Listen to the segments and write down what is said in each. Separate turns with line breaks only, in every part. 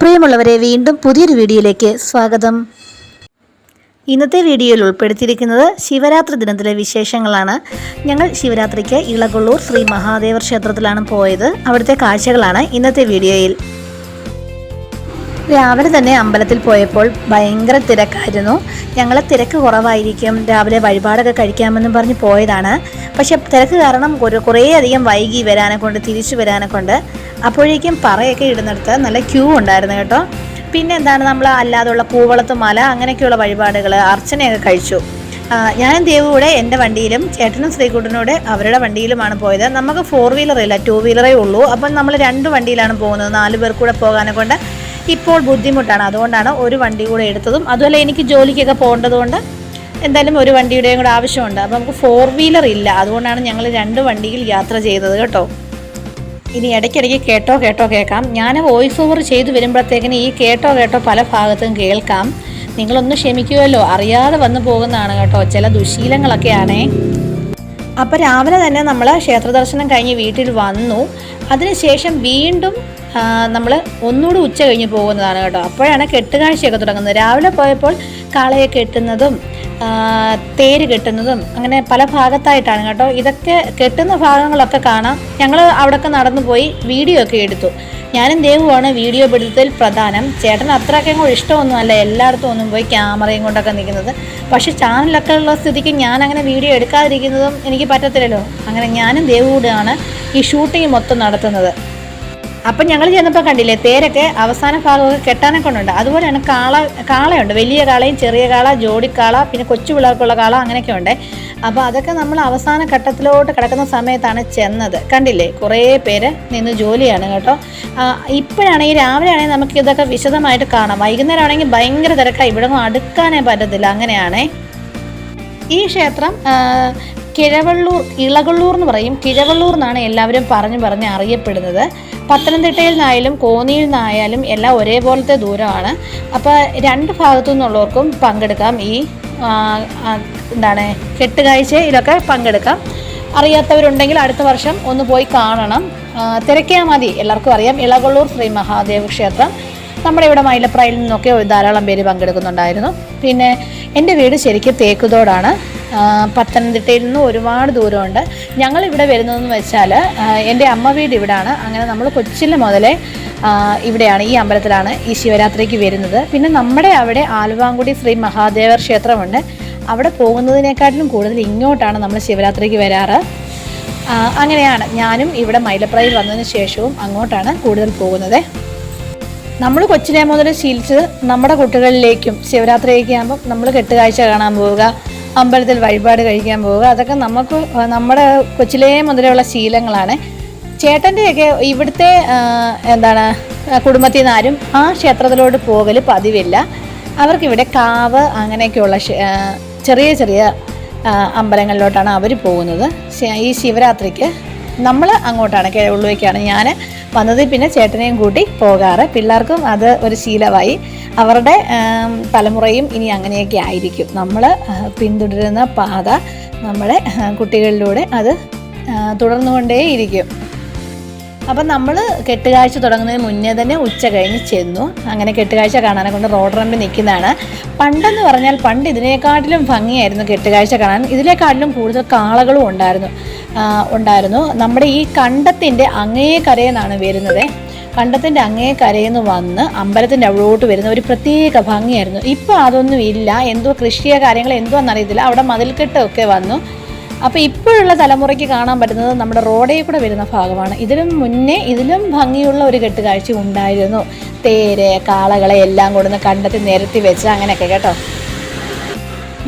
പ്രിയമുള്ളവരെ വീണ്ടും പുതിയൊരു വീഡിയോയിലേക്ക് സ്വാഗതം. ഇന്നത്തെ വീഡിയോയിൽ ഉൾപ്പെടുത്തിയിരിക്കുന്നത് ശിവരാത്രി ദിനത്തിലെ വിശേഷങ്ങളാണ്. ഞങ്ങൾ ശിവരാത്രിക്ക് ഇളകൊള്ളൂർ ശ്രീ മഹാദേവർ ക്ഷേത്രത്തിലാണ് പോയത്. അവിടുത്തെ കാഴ്ചകളാണ് ഇന്നത്തെ വീഡിയോയിൽ. രാവിലെ തന്നെ അമ്പലത്തിൽ പോയപ്പോൾ ഭയങ്കര തിരക്കായിരുന്നു. ഞങ്ങൾ തിരക്ക് കുറവായിരിക്കും. രാവിലെ വഴിപാടൊക്കെ കഴിക്കാമെന്നും പറഞ്ഞ് പോയതാണ്. പക്ഷെ തിരക്ക് കാരണം ഒരു കുറേ അധികം വൈകി വരാനെ കൊണ്ട് തിരിച്ചു വരാനെ കൊണ്ട് അപ്പോഴേക്കും പറയൊക്കെ ഇടുന്നിടത്ത് നല്ല ക്യൂ ഉണ്ടായിരുന്നു കേട്ടോ. പിന്നെ എന്താണ് നമ്മൾ അല്ലാതുള്ള പൂവളത്ത് മല അങ്ങനെയൊക്കെയുള്ള വഴിപാടുകൾ അർച്ചനയൊക്കെ കഴിച്ചു. ഞാൻ ഞാനും ദേവു കൂടെ എന്റെ വണ്ടിയിലും ചേട്ടനും ശ്രീകുട്ടനോട് അവരുടെ വണ്ടിയിലുമാണ് പോയത്. നമുക്ക് ഫോർ വീലർ ഇല്ല ടു വീലറേ ഉള്ളൂ. അപ്പം നമ്മൾ രണ്ട് വണ്ടിയിലാണ് പോകുന്നത്. നാല് പേർ കൂടെ പോകാനെ കൊണ്ട് ഇപ്പോൾ ബുദ്ധിമുട്ടാണ്. അതുകൊണ്ടാണ് ഒരു വണ്ടി കൂടെ എടുത്തതും. അതുപോലെ എനിക്ക് ജോലിക്കൊക്കെ പോകേണ്ടതുകൊണ്ട് എന്തായാലും ഒരു വണ്ടിയുടെയും കൂടെ ആവശ്യമുണ്ട്. അപ്പോൾ നമുക്ക് ഫോർ വീലർ ഇല്ല. അതുകൊണ്ടാണ് ഞങ്ങൾ രണ്ട് വണ്ടിയിൽ യാത്ര ചെയ്തത് കേട്ടോ. ഇനി ഇടയ്ക്കിടയ്ക്ക് കേട്ടോ കേട്ടോ കേൾക്കാം. ഞാൻ വോയിസ് ഓവർ ചെയ്തു വരുമ്പോഴത്തേക്കിന് ഈ കേട്ടോ കേട്ടോ പല ഭാഗത്തും കേൾക്കാം. നിങ്ങളൊന്ന് ക്ഷമിക്കുമല്ലോ. അറിയാതെ വന്നു പോകുന്നതാണ് കേട്ടോ. ചില ദുശീലങ്ങളൊക്കെയാണേ. അപ്പോൾ രാവിലെ തന്നെ നമ്മൾ ക്ഷേത്ര ദർശനം കഴിഞ്ഞ് വീട്ടിൽ വന്നു. അതിനുശേഷം വീണ്ടും നമ്മൾ ഒന്നുകൂടി ഉച്ച കഴിഞ്ഞ് പോകുന്നതാണ് കേട്ടോ. അപ്പോഴാണ് കെട്ടുകാഴ്ചയൊക്കെ തുടങ്ങുന്നത്. രാവിലെ പോയപ്പോൾ കാളയെ കെട്ടുന്നതും തേര് കെട്ടുന്നതും അങ്ങനെ പല ഭാഗത്തായിട്ടാണ് കേട്ടോ. ഇതൊക്കെ കെട്ടുന്ന ഭാഗങ്ങളൊക്കെ കാണാം. ഞങ്ങൾ അവിടെയൊക്കെ നടന്നു പോയി വീഡിയോ ഒക്കെ എടുത്തു. ഞാനും ദേവുമാണ് വീഡിയോ പിടുത്തത്തിൽ പ്രധാനം. ചേട്ടൻ അത്രയൊക്കെ അങ്ങോട്ട് ഇഷ്ടമൊന്നുമല്ല എല്ലായിടത്തും ഒന്നും പോയി ക്യാമറയും കൊണ്ടൊക്കെ നിൽക്കുന്നത്. പക്ഷേ ചാനലൊക്കെ ഉള്ള സ്ഥിതിക്ക് ഞാൻ അങ്ങനെ വീഡിയോ എടുക്കാതിരിക്കുന്നതും എനിക്ക് പറ്റത്തില്ലല്ലോ. അങ്ങനെ ഞാനും ദേവു കൂടെയാണ് ഈ ഷൂട്ടിംഗ് മൊത്തം നടത്തുന്നത്. അപ്പം ഞങ്ങൾ ചെന്നപ്പോൾ കണ്ടില്ലേ തേരൊക്കെ അവസാന ഭാഗമൊക്കെ കെട്ടാനൊക്കെ കൊണ്ടുണ്ട്. അതുപോലെയാണ് കാള കാളയുണ്ട്. വലിയ കാളയും ചെറിയ കാള ജോഡിക്കാള പിന്നെ കൊച്ചു പിള്ളേർക്കുള്ള കാള അങ്ങനെയൊക്കെ ഉണ്ട്. അപ്പോൾ അതൊക്കെ നമ്മൾ അവസാന ഘട്ടത്തിലോട്ട് കിടക്കുന്ന സമയത്താണ് ചെന്നത്. കണ്ടില്ലേ? കുറേ പേര് നിന്ന് ജോലിയാണ് കേട്ടോ. ഇപ്പോഴാണെങ്കിൽ രാവിലെ ആണെങ്കിൽ നമുക്ക് ഇതൊക്കെ വിശദമായിട്ട് കാണാം. വൈകുന്നേരം ആണെങ്കിൽ ഭയങ്കര തിരക്കാണ് ഇവിടെ അടുക്കാനേ പറ്റത്തില്ല. അങ്ങനെയാണേ. ഈ ക്ഷേത്രം കിഴവള്ളൂർ ഇളകൊള്ളൂർ എന്ന് പറയും. കിഴവള്ളൂർ എന്നാണ് എല്ലാവരും പറഞ്ഞു പറഞ്ഞ് അറിയപ്പെടുന്നത്. പത്തനംതിട്ടയിൽ നിന്നായാലും കോന്നിയിൽ നിന്നായാലും എല്ലാം ഒരേപോലത്തെ ദൂരമാണ്. അപ്പോൾ രണ്ട് ഭാഗത്തു നിന്നുള്ളവർക്കും പങ്കെടുക്കാം ഈ എന്താണ് കെട്ടുകാഴ്ചയിലൊക്കെ പങ്കെടുക്കാം. അറിയാത്തവരുണ്ടെങ്കിൽ അടുത്ത വർഷം ഒന്ന് പോയി കാണണം. തിരക്കിയാൽ മതി. എല്ലാവർക്കും അറിയാം. ഇളകൊള്ളൂർ ശ്രീ മഹാദേവ ക്ഷേത്രം നമ്മുടെ ഇവിടെ മൈലപ്രായിൽ നിന്നൊക്കെ ധാരാളം പേര് പങ്കെടുക്കുന്നുണ്ടായിരുന്നു. പിന്നെ എന്റെ വീട് ശരിക്കും തേക്കുതോടാണ്. പത്തനംതിട്ടയിൽ നിന്ന് ഒരുപാട് ദൂരമുണ്ട്. ഞങ്ങളിവിടെ വരുന്നതെന്ന് വെച്ചാൽ എന്റെ അമ്മ വീട് ഇവിടാണ്. അങ്ങനെ നമ്മൾ കൊച്ചിൽ മുതലേ ഇവിടെയാണ് ഈ അമ്പലത്തിലാണ് ഈ ശിവരാത്രിക്ക് വരുന്നത്. പിന്നെ നമ്മുടെ അവിടെ ആലുവാങ്കുടി ശ്രീ മഹാദേവർ ക്ഷേത്രമുണ്ട്. അവിടെ പോകുന്നതിനേക്കാട്ടിലും കൂടുതൽ ഇങ്ങോട്ടാണ് നമ്മൾ ശിവരാത്രിക്ക് വരാറ്. അങ്ങനെയാണ് ഞാനും ഇവിടെ മൈലപ്രയിൽ വന്നതിന് ശേഷവും അങ്ങോട്ടാണ് കൂടുതൽ പോകുന്നത്. നമ്മൾ കൊച്ചിലെ മുതൽ ശീലിച്ച് നമ്മുടെ കുട്ടികളിലേക്കും ശിവരാത്രിയൊക്കെ ആകുമ്പോൾ നമ്മൾ കെട്ടുകാഴ്ച കാണാൻ പോവുക അമ്പലത്തിൽ വഴിപാട് കഴിക്കാൻ പോവുക അതൊക്കെ നമുക്ക് നമ്മുടെ കൊച്ചിലേ മുതലുള്ള ശീലങ്ങളാണ്. ചേട്ടന്റെയൊക്കെ ഇവിടുത്തെ എന്താണ് കുടുംബത്തിൽ നിന്ന് ആരും ആ ക്ഷേത്രത്തിലോട്ട് പോകൽ പതിവില്ല. അവർക്കിവിടെ കാവ് അങ്ങനെയൊക്കെയുള്ള ചെറിയ ചെറിയ അമ്പലങ്ങളിലോട്ടാണ് അവർ പോകുന്നത്. ഈ ശിവരാത്രിക്ക് നമ്മൾ അങ്ങോട്ടാണ് കിഴവുള്ളുവയ്ക്കാണ് ഞാൻ വന്നത്. പിന്നെ ചേട്ടനെയും കൂട്ടി പോകാറ്. പിള്ളേർക്കും അത് ഒരു ശീലമായി. അവരുടെ തലമുറയും ഇനി അങ്ങനെയൊക്കെ ആയിരിക്കും. നമ്മൾ പിന്തുടരുന്ന പാത നമ്മുടെ കുട്ടികളിലൂടെ അത് തുടർന്നുകൊണ്ടേയിരിക്കും. അപ്പം നമ്മൾ കെട്ടുകാഴ്ച തുടങ്ങുന്നതിന് മുന്നേ തന്നെ ഉച്ച കഴിഞ്ഞ് ചെന്നു. അങ്ങനെ കെട്ടുകാഴ്ച കാണാനെ കൊണ്ട് റോഡ് റമ്പ് നിൽക്കുന്നതാണ്. പണ്ടെന്ന് പറഞ്ഞാൽ പണ്ട് ഇതിനേക്കാട്ടിലും ഭംഗിയായിരുന്നു കെട്ടുകാഴ്ച കാണാൻ. ഇതിനേക്കാട്ടിലും കൂടുതൽ കാളകളും ഉണ്ടായിരുന്നു. ഉണ്ടായിരുന്നു. നമ്മുടെ ഈ കണ്ടത്തിന്റെ അങ്ങേ കരയെന്നാണ് വരുന്നത്. കണ്ടത്തിന്റെ അങ്ങേ കരയെന്ന് വന്ന് അമ്പലത്തിന്റെ അവിടോട്ട് വരുന്ന ഒരു പ്രത്യേക ഭംഗിയായിരുന്നു. ഇപ്പോൾ അതൊന്നും ഇല്ല. എന്തോ കൃഷിയ കാര്യങ്ങൾ എന്തോ എന്നറിയത്തില്ല. അവിടെ മതിൽക്കെട്ടൊക്കെ വന്നു. അപ്പോൾ ഇപ്പോഴുള്ള തലമുറയ്ക്ക് കാണാൻ പറ്റുന്നത് നമ്മുടെ റോഡേ കൂടെ വരുന്ന ഭാഗമാണ്. ഇതിലും മുന്നേ ഇതിലും ഭംഗിയുള്ള ഒരു കെട്ടുകാഴ്ച ഉണ്ടായിരുന്നു. തേര് കാളകളെ എല്ലാം കൊടുന്ന് കണ്ടെത്തി നിരത്തി വെച്ച് അങ്ങനെയൊക്കെ കേട്ടോ.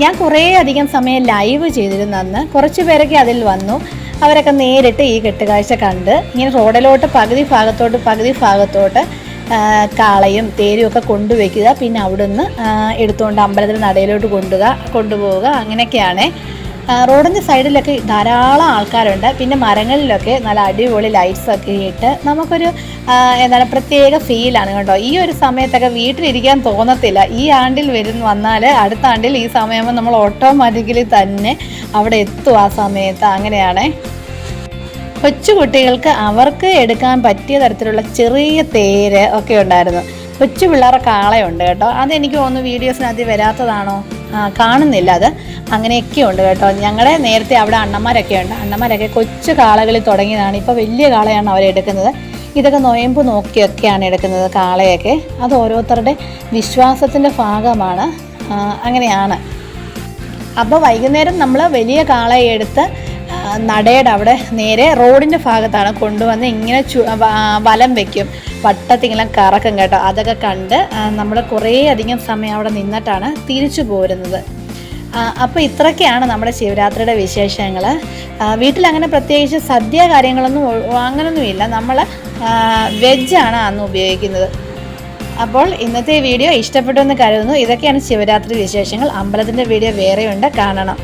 ഞാൻ കുറേ അധികം സമയം ലൈവ് ചെയ്തിരുന്നു അന്ന്. കുറച്ച് പേരൊക്കെ അതിൽ വന്നു. അവരൊക്കെ നേരിട്ട് ഈ കെട്ടുകാഴ്ച കണ്ട് ഇങ്ങനെ റോഡിലോട്ട് പകുതി ഭാഗത്തോട്ട് പകുതി ഭാഗത്തോട്ട് കാളയും തേരും ഒക്കെ കൊണ്ടുവയ്ക്കുക. പിന്നെ അവിടുന്ന് എടുത്തുകൊണ്ട് അമ്പലത്തിന്റെ നടയിലോട്ട് കൊണ്ടുക കൊണ്ടുപോവുക. അങ്ങനെയൊക്കെയാണ് റോഡിന്റെ സൈഡിലൊക്കെ ധാരാളം ആൾക്കാരുണ്ട്. പിന്നെ മരങ്ങളിലൊക്കെ നല്ല അടിപൊളി ലൈറ്റ്സ് ഒക്കെ ഇട്ട് നമുക്കൊരു എന്താണ് പ്രത്യേക ഫീലാണ് കേട്ടോ. ഈ ഒരു സമയത്തൊക്കെ വീട്ടിലിരിക്കാൻ തോന്നത്തില്ല. ഈ ആണ്ടിൽ വരുന്ന വന്നാൽ അടുത്ത ആണ്ടിൽ ഈ സമയമാകുമ്പോൾ നമ്മൾ ഓട്ടോമാറ്റിക്കലി തന്നെ അവിടെ എത്തും ആ സമയത്ത്. അങ്ങനെയാണേ. കൊച്ചുകുട്ടികൾക്ക് അവർക്ക് എടുക്കാൻ പറ്റിയ തരത്തിലുള്ള ചെറിയ തേര് ഒക്കെ ഉണ്ടായിരുന്നു. കൊച്ചു പിള്ളേരുടെ കാളയുണ്ട് കേട്ടോ. അതെനിക്ക് തോന്നുന്നു വീഡിയോസിനകത്ത് വരാത്തതാണോ? കാണുന്നില്ല അത്. അങ്ങനെയൊക്കെ ഉണ്ട് കേട്ടോ. ഞങ്ങളുടെ നേരത്തെ അവിടെ അണ്ണന്മാരൊക്കെ ഉണ്ട്. അണ്ണന്മാരൊക്കെ കൊച്ചു കാളകളിൽ തുടങ്ങിയതാണ്. ഇപ്പോൾ വലിയ കാളയാണ് അവരെടുക്കുന്നത് ഇതൊക്കെ നൊയമ്പ് നോക്കിയൊക്കെയാണ് എടുക്കുന്നത് കാളയൊക്കെ. അത് ഓരോരുത്തരുടെ വിശ്വാസത്തിന്റെ ഭാഗമാണ്. അങ്ങനെയാണ്. അപ്പോൾ വൈകുന്നേരം നമ്മൾ വലിയ കാളയെ എടുത്ത് ആ, നടയുടെ അവിടെ നേരെ റോഡിന്റെ ഭാഗത്താണ് കൊണ്ടുവന്ന് ഇങ്ങനെ ചു വലം വെക്കും. വട്ടത്തിങ്ങനെ കറക്കും കേട്ടോ. അതൊക്കെ കണ്ട് നമ്മൾ കുറേ അധികം സമയം അവിടെ നിന്നിട്ടാണ് തിരിച്ചു പോരുന്നത്. അപ്പോൾ ഇത്രയൊക്കെയാണ് നമ്മുടെ ശിവരാത്രിയുടെ വിശേഷങ്ങൾ വീട്ടിൽ അങ്ങനെ പ്രത്യേകിച്ച് സദ്യ കാര്യങ്ങളൊന്നും അങ്ങനൊന്നുമില്ല. നമ്മൾ വെജാണ് അന്ന് ഉപയോഗിക്കുന്നത്. അപ്പോൾ ഇന്നത്തെ വീഡിയോ ഇഷ്ടപ്പെട്ടു എന്ന് കരുതുന്നു. ഇതൊക്കെയാണ് ശിവരാത്രി വിശേഷങ്ങൾ. അമ്പലത്തിന്റെ വീഡിയോ വേറെയുണ്ട്. കാണണം.